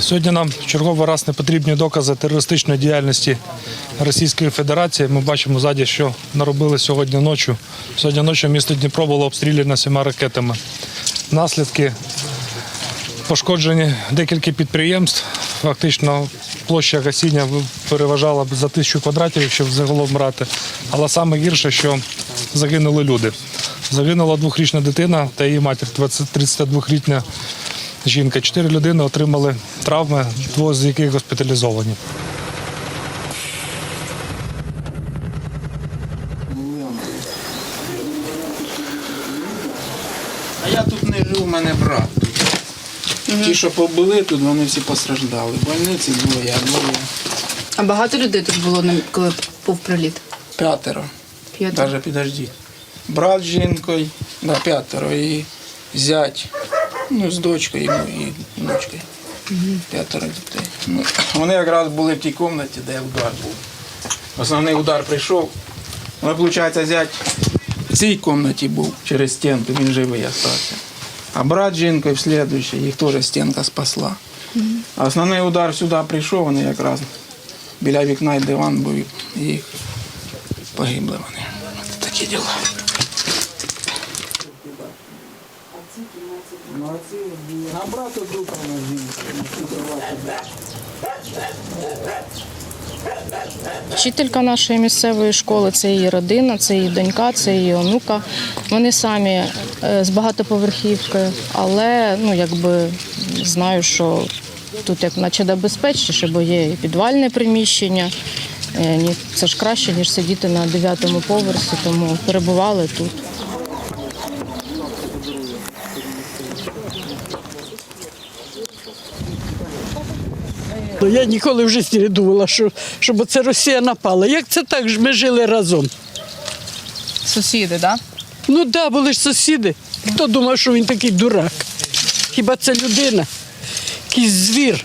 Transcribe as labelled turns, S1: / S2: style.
S1: Сьогодні нам черговий раз не потрібні докази терористичної діяльності Російської Федерації. Ми бачимо ззаді, що наробили сьогодні ночі. Сьогодні ночі місто Дніпро було обстріляно сіма ракетами. Наслідки пошкоджені декілька підприємств. Фактично площа гасіння переважала б за тисячу квадратів, якщо загалом брати. Але саме гірше, що загинули люди. Загинула двохрічна дитина та її матір, 20 32-літня жінка. Чотири людини отримали травми, двоє з яких госпіталізовані.
S2: А я тут не жив, у мене брат. Ті, що побули тут, вони всі постраждали. Больниці двоє, а двоє
S3: А багато людей тут було, коли був приліт?
S2: п'ятеро.
S3: П'ятеро.
S2: Навіть підождіть. Брат з жінкою, да, п'ятеро, і зять, ну, з дочкою і внучкою. П'ятеро дітей. Ну, вони якраз були в тій кімнаті, де удар був. Основний удар прийшов. Але, виходить, зять в цій кімнаті був через стінку, він живий залишився. А брат з жінкою в слідуючій, їх теж стінка спасла. А основний удар сюди прийшов, вони якраз біля вікна і диван був, і їх погибли вони. Такі діла. А брата духа
S4: Вчителька нашої місцевої школи це її родина, це її донька, це її онука. Вони самі е, з багатоповерхівки, але ну якби знаю, що тут як наче де безпечніше, бо є і підвальне приміщення. Е, Це ж краще, ніж сидіти на дев'ятому поверсі, тому перебували тут.
S5: Ну, Я ніколи в житті не думала, що, щоб це Росія напала. Як це так? ж Ми жили разом.
S3: Сусіди, так?
S5: Ну так, да, були ж сусіди. Хто думав, що він такий дурак? Хіба це людина? Якийсь звір.